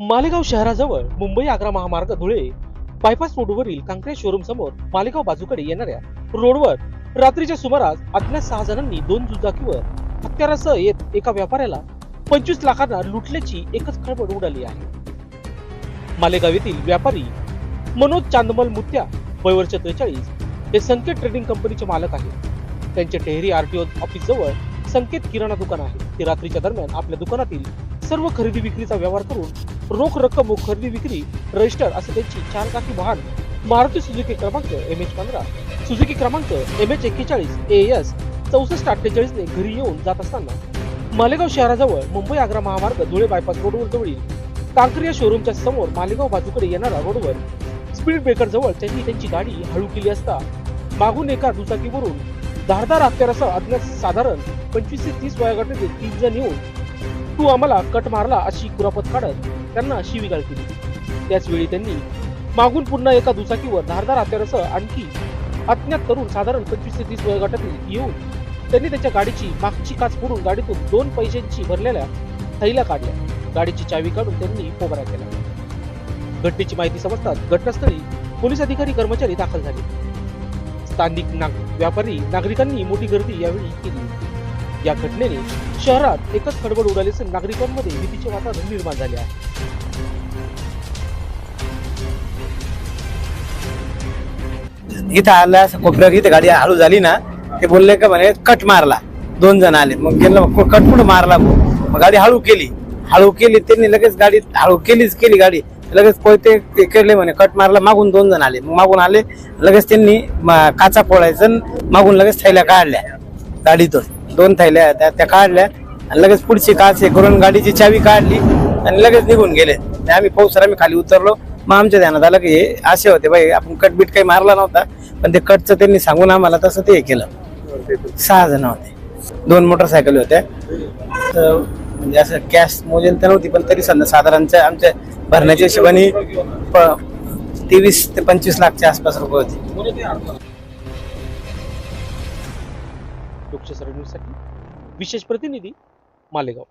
मालेगाव शहराजवळ मुंबई आग्रा महामार्ग धुळे बायपास रोडवरील कांक्रे शोरूम समोर मालेगाव बाजूकडे येणाऱ्या रोडवर रात्रीच्या सुमारास अज्ञात सहा जणांनी दोन दुचाकीवर हत्यारासह येत एका व्यापाऱ्याला पंचवीस लाखांना लुटल्याची एकच खळबळ उडाली आहे. मालेगाव येथील व्यापारी मनोज चांदमल मुत्या वयवर्ष त्रेचाळीस हे संकेत ट्रेडिंग कंपनीचे मालक आहेत. त्यांचे टेहरी आरटीओ ऑफिस जवळ संकेत किराणा दुकान आहे. ते रात्रीच्या दरम्यान आपल्या दुकानातील सर्व खरेदी विक्रीचा व्यवहार करून रोख रक्कम व खरेदी विक्री रजिस्टर असे त्यांची चार चाकी वाहन मारुती सुझुकी क्रमांक एम एच पंधरा सुझुकी क्रमांक एम एच एक्केचाळीस ए एस चौसष्ट अठ्ठेचाळीस ने घरी येऊन जात असताना मालेगाव शहराजवळ मुंबई आग्रा महामार्ग धुळे बायपास रोडवर जवळील या शोरूमच्या समोर मालेगाव बाजूकडे येणारा रोडवर स्पीड ब्रेकर जवळ त्यांनी त्यांची गाडी हळू केली असता मागून एका दुचाकीवरून धारदार हत्यारासह अज्ञात साधारण पंचवीस ते तीस वयोगटातील तीन जण येऊन तू आम्हाला कट मारला अशी कुरापत काढत त्यांना शिवीगाळ केली. त्याचवेळी त्यांनी मागून पुन्हा एका दुचाकीवर धारदार हत्यारासह आणखी अज्ञात तरुण साधारण पंचवीस ते तीस वयोगटातील येऊन त्यांनी त्याच्या गाडीची मागची काच फोडून गाडीतून दोन पैशांची भरलेल्या थैल्या काढल्या. गाडीची चावी काढून त्यांनी पोबरा केला. घटनेची माहिती समजताच घटनास्थळी पोलीस अधिकारी कर्मचारी दाखल झाले. स्थानिक नाग व्यापारी नागरिकांनी मोठी गर्दी यावेळी केली. या घटनेने शहरात एकच खडबड उडाली असून नागरिकांमध्ये भीतीचे वातावरण निर्माण झाले आहे. इथं आला कोपऱ्यावर इथे गाडी हळू झाली ना ते बोलले का म्हणे कट मारला. दोन जण आले. मग गेलं कट कुठं मारला मग गाडी हळू केली. हळू केली त्यांनी लगेच गाडी हळू केलीच केली गाडी. लगेच कोयते ते केले म्हणे कट मारला. मागून दोन जण आले. मग मागून आले लगेच त्यांनी काचा पोळायचं मागून लगेच थैल्या काढल्या गाडीतून. दोन थैल्या त्या त्या काढल्या आणि लगेच पुढची काच हे करून गाडीची चावी काढली आणि लगेच निघून गेले. आणि आम्ही पाऊसर आम्ही खाली उतरलो. मग आमच्या ध्यानात आलं की हे असे होते बाई आपण कटबीट काही मारला नव्हता पण ते कटचं त्यांनी सांगून आम्हाला तसं ते हे केलं. सहा जण होते. दोन मोटरसायकल होत्या. तर म्हणजे असं कॅश मोजेल तर नव्हती पण तरी समजा साधारणच्या आमच्या भरण्याच्या हिशोबाने प- तेवीस ते पंचवीस लाखच्या आसपास रुपये होते. लोकशाही न्यूजसाठी विशेष प्रतिनिधी मालेगाव.